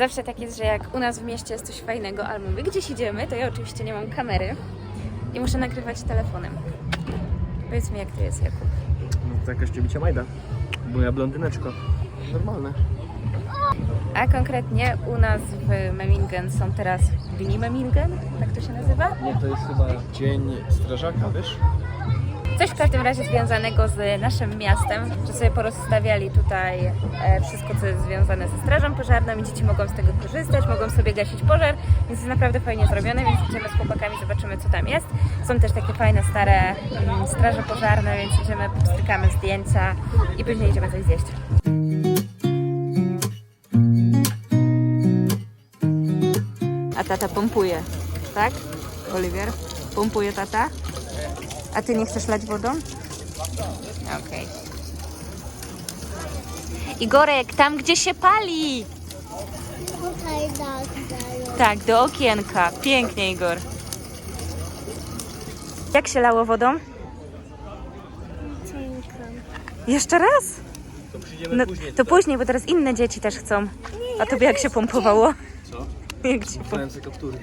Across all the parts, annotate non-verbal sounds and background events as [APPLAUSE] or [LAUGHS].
Zawsze tak jest, że jak u nas w mieście jest coś fajnego, albo my gdzieś idziemy, to ja oczywiście nie mam kamery i muszę nagrywać telefonem. Powiedz mi, jak to jest, Jakub. No to jakaś ciebie Majda. Moja blondyneczka. Normalne. A konkretnie u nas w Memmingen są teraz dni Memmingen, tak to się nazywa? Nie, to jest chyba dzień strażaka, wiesz? Coś w każdym razie związanego z naszym miastem, że sobie porozstawiali tutaj e, wszystko, co jest związane ze strażą pożarną i dzieci mogą z tego korzystać, mogą sobie gasić pożar, więc jest naprawdę fajnie zrobione, więc idziemy z chłopakami, zobaczymy co tam jest. Są też takie fajne, stare mm, straże pożarne, więc idziemy, strykamy zdjęcia i później idziemy coś zjeść. A tata pompuje, tak? Oliwier? Pompuje tata? A ty nie chcesz lać wodą? Okej. Igorek, tam gdzie się pali! Tutaj tak dają. Tak, do okienka. Pięknie, Igor. Jak się lało wodą? Jeszcze raz? To przyjdziemy No, później. to później, bo teraz inne dzieci też chcą. A tobie jak się pompowało? Co? [LAUGHS] Jak ci pom- kaptury.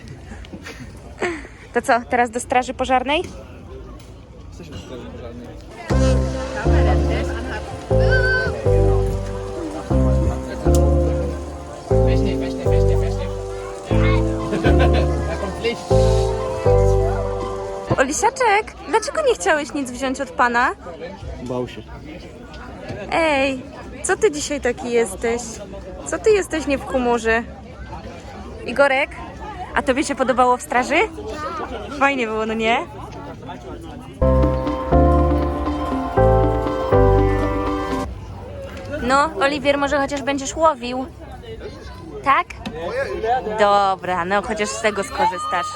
To co, teraz do straży pożarnej? Olisiaczek, dlaczego nie chciałeś nic wziąć od pana? Bał się. Ej, co ty dzisiaj taki jesteś? Co ty jesteś nie w humorze? Igorek, a tobie się podobało w straży? Fajnie było, no nie? No, Oliwier, może chociaż będziesz łowił? Tak? Dobra, no chociaż z tego skorzystasz.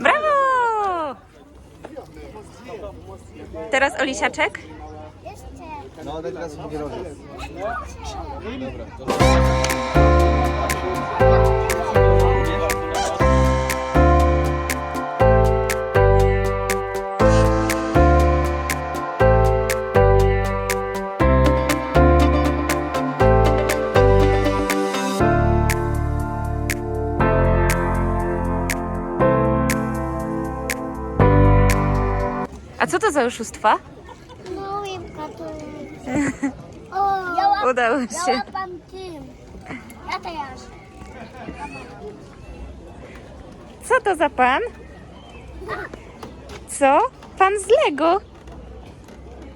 Brawo! Teraz Olisiaczek? No, teraz nie robię. A to za oszustwa? No łipka tu. O, ja łap, Udało ja się. łapam tym. Ja też. Co to za pan? Co? Pan z Lego?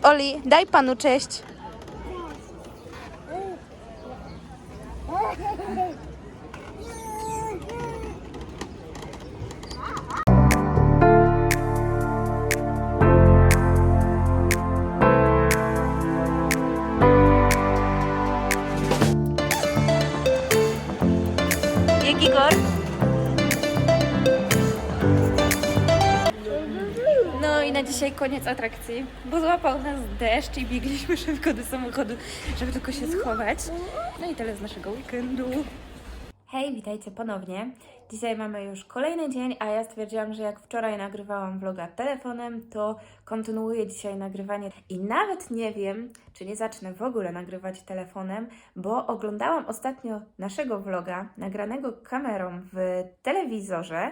Oli, daj panu cześć. Dzisiaj koniec atrakcji, bo złapał nas deszcz i biegliśmy szybko do samochodu, żeby tylko się schować. No i tyle z naszego weekendu. Hej, witajcie ponownie. Dzisiaj mamy już kolejny dzień, a ja stwierdziłam, że jak wczoraj nagrywałam vloga telefonem, to kontynuuję dzisiaj nagrywanie i nawet nie wiem, czy nie zacznę w ogóle nagrywać telefonem, bo oglądałam ostatnio naszego vloga nagranego kamerą w telewizorze,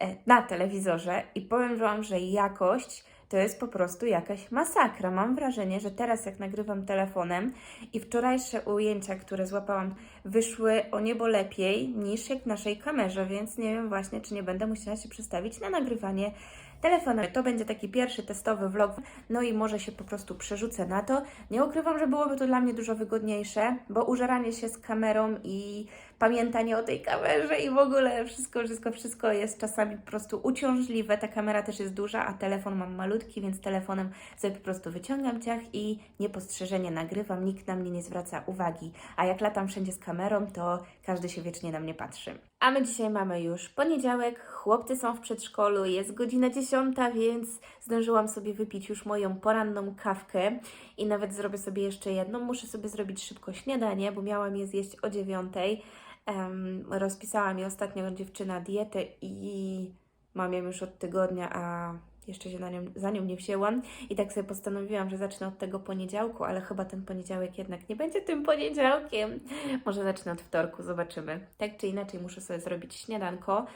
e, na telewizorze i powiem Wam, że jakość to jest po prostu jakaś masakra. Mam wrażenie, że teraz jak nagrywam telefonem i wczorajsze ujęcia, które złapałam, wyszły o niebo lepiej niż jak w naszej kamerze, więc nie wiem właśnie, czy nie będę musiała się przestawić na nagrywanie telefonem. To będzie taki pierwszy testowy vlog, no i może się po prostu przerzucę na to. Nie ukrywam, że byłoby to dla mnie dużo wygodniejsze, bo użeranie się z kamerą i pamiętanie o tej kamerze i w ogóle wszystko, wszystko, wszystko jest czasami po prostu uciążliwe. Ta kamera też jest duża, a telefon mam malutki, więc telefonem sobie po prostu wyciągam ciach i niepostrzeżenie nagrywam, nikt na mnie nie zwraca uwagi. A jak latam wszędzie z kamerą, to każdy się wiecznie na mnie patrzy. A my dzisiaj mamy już poniedziałek, chłopcy są w przedszkolu, jest godzina 10, więc zdążyłam sobie wypić już moją poranną kawkę i nawet zrobię sobie jeszcze jedną. Muszę sobie zrobić szybko śniadanie, bo miałam je zjeść o 9. Rozpisała mi ostatnio dziewczyna dietę i mam ją już od tygodnia, a Jeszcze się na nią, za nią nie wzięłam i tak sobie postanowiłam, że zacznę od tego poniedziałku, ale chyba ten poniedziałek jednak nie będzie tym poniedziałkiem. Może zacznę od wtorku, zobaczymy. Tak czy inaczej muszę sobie zrobić śniadanko.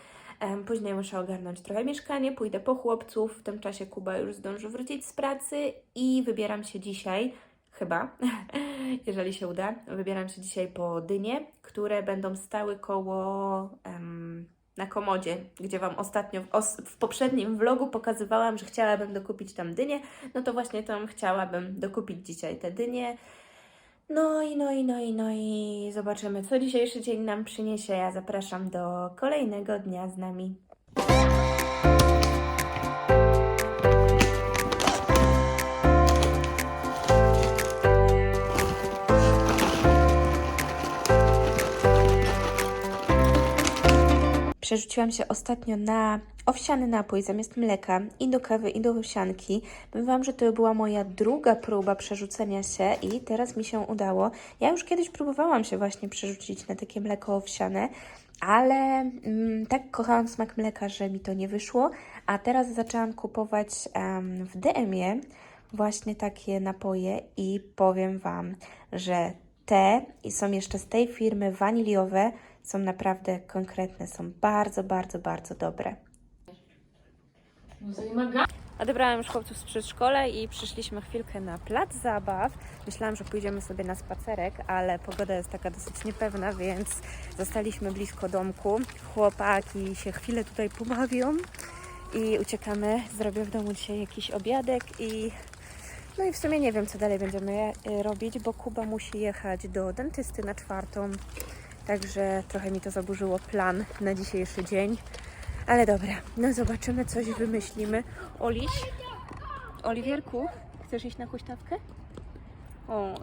Później muszę ogarnąć trochę mieszkanie, pójdę po chłopców. W tym czasie Kuba już zdąży wrócić z pracy i wybieram się dzisiaj, chyba, [LAUGHS] jeżeli się uda, wybieram się dzisiaj po dynie, które będą stały koło em, na komodzie, gdzie Wam ostatnio w, os- w poprzednim vlogu pokazywałam, że chciałabym dokupić tam dynię. No to właśnie tam chciałabym dokupić dzisiaj te dynie. No i, no i, no i, no i zobaczymy, co dzisiejszy dzień nam przyniesie. Ja zapraszam do kolejnego dnia z nami. Przerzuciłam się ostatnio na owsiany napój zamiast mleka i do kawy, i do owsianki. Powiem Wam, że to była moja druga próba przerzucenia się i teraz mi się udało. Ja już kiedyś próbowałam się właśnie przerzucić na takie mleko owsiane, ale mm, tak kochałam smak mleka, że mi to nie wyszło, a teraz zaczęłam kupować em, w DM-ie właśnie takie napoje i powiem Wam, że te i są jeszcze z tej firmy waniliowe, są naprawdę konkretne, są bardzo, bardzo, bardzo dobre. Odebrałam już chłopców z przedszkola i przyszliśmy chwilkę na plac zabaw. Myślałam, że pójdziemy sobie na spacerek, ale pogoda jest taka dosyć niepewna, więc zostaliśmy blisko domku. Chłopaki się chwilę tutaj pobawią i uciekamy. Zrobię w domu dzisiaj jakiś obiadek i no i w sumie nie wiem, co dalej będziemy e, robić, bo Kuba musi jechać do dentysty na czwartą. Także trochę mi to zaburzyło plan na dzisiejszy dzień. Ale dobra, no zobaczymy, coś wymyślimy. Oliś, Oliwierku, chcesz iść na huśtawkę? O,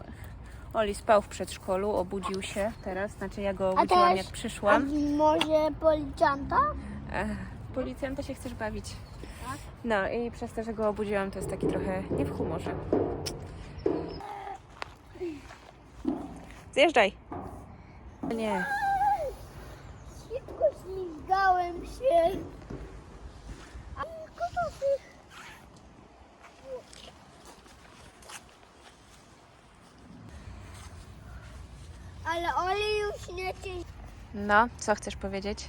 Oli spał w przedszkolu, obudził się teraz, znaczy ja go obudziłam też- jak A przyszłam. może policjanta? Ech, Policjanta się chcesz bawić. No i przez to, że go obudziłam, to jest taki trochę nie w humorze. Zjeżdżaj. Nie. Szybko ślizgałem się. A kotosy. Ale Oli już nie ci No, co chcesz powiedzieć?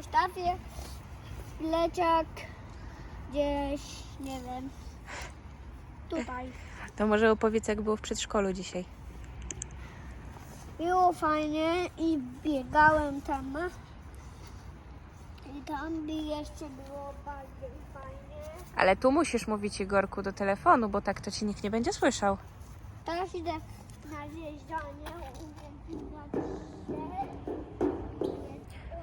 Ostatnie leciak gdzieś, nie wiem, tutaj. To może opowiedz, jak było w przedszkolu dzisiaj. Było fajnie i biegałem tam. I tam by jeszcze było bardziej fajnie. Ale tu musisz mówić Igorku do telefonu, bo tak to ci nikt nie będzie słyszał. Teraz idę na zjeżdżanie.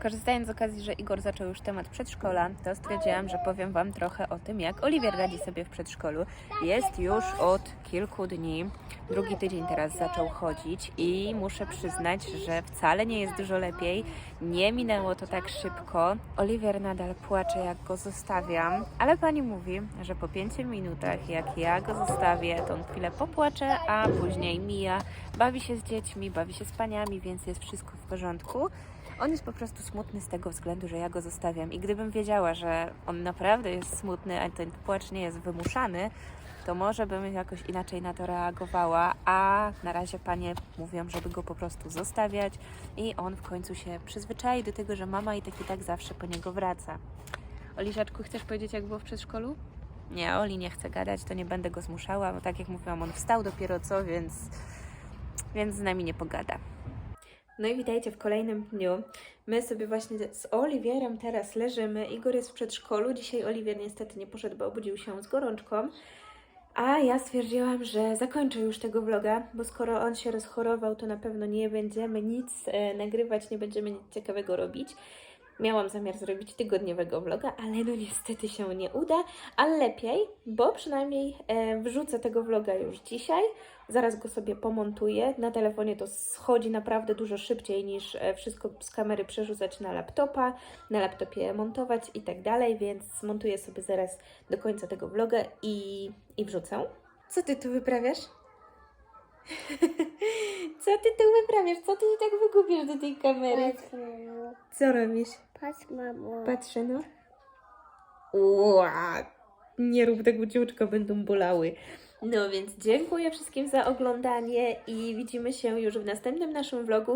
Korzystając z okazji, że Igor zaczął już temat przedszkola, to stwierdziłam, że powiem Wam trochę o tym, jak Oliwier radzi sobie w przedszkolu. Jest już od kilku dni, drugi tydzień teraz zaczął chodzić i muszę przyznać, że wcale nie jest dużo lepiej. Nie minęło to tak szybko. Oliwier nadal płacze, jak go zostawiam, ale pani mówi, że po pięciu minutach, jak ja go zostawię, to on chwilę popłacze, a później mija, bawi się z dziećmi, bawi się z paniami, więc jest wszystko w porządku. On jest po prostu smutny z tego względu, że ja go zostawiam. I gdybym wiedziała, że on naprawdę jest smutny, a ten płacz nie jest wymuszany, to może bym jakoś inaczej na to reagowała. A na razie panie mówią, żeby go po prostu zostawiać i on w końcu się przyzwyczai do tego, że mama i tak i tak zawsze po niego wraca. Oliżaczku, chcesz powiedzieć, jak było w przedszkolu? Nie, Oli nie chce gadać, to nie będę go zmuszała, bo tak jak mówiłam, on wstał dopiero co, więc, więc z nami nie pogada. No i witajcie w kolejnym dniu. My sobie właśnie z Oliwierem teraz leżymy. Igor jest w przedszkolu. Dzisiaj Oliwier niestety nie poszedł, bo obudził się z gorączką. A ja stwierdziłam, że zakończę już tego vloga, bo skoro on się rozchorował, to na pewno nie będziemy nic e, nagrywać, nie będziemy nic ciekawego robić. Miałam zamiar zrobić tygodniowego vloga, ale no niestety się nie uda, ale lepiej, bo przynajmniej e, wrzucę tego vloga już dzisiaj. Zaraz go sobie pomontuję. Na telefonie to schodzi naprawdę dużo szybciej niż e, wszystko z kamery przerzucać na laptopa, na laptopie montować i tak dalej, więc zmontuję sobie zaraz do końca tego vloga i, i wrzucę. Co ty tu wyprawiasz? [LAUGHS] Co ty tu wyprawiasz? Co ty się tak wygubisz do tej kamery? Mamo. Co robisz? Patrz, mamo. Patrzę, no. Ła, Nie rób tego dzióczko, będą bolały. No więc dziękuję wszystkim za oglądanie i widzimy się już w następnym naszym vlogu.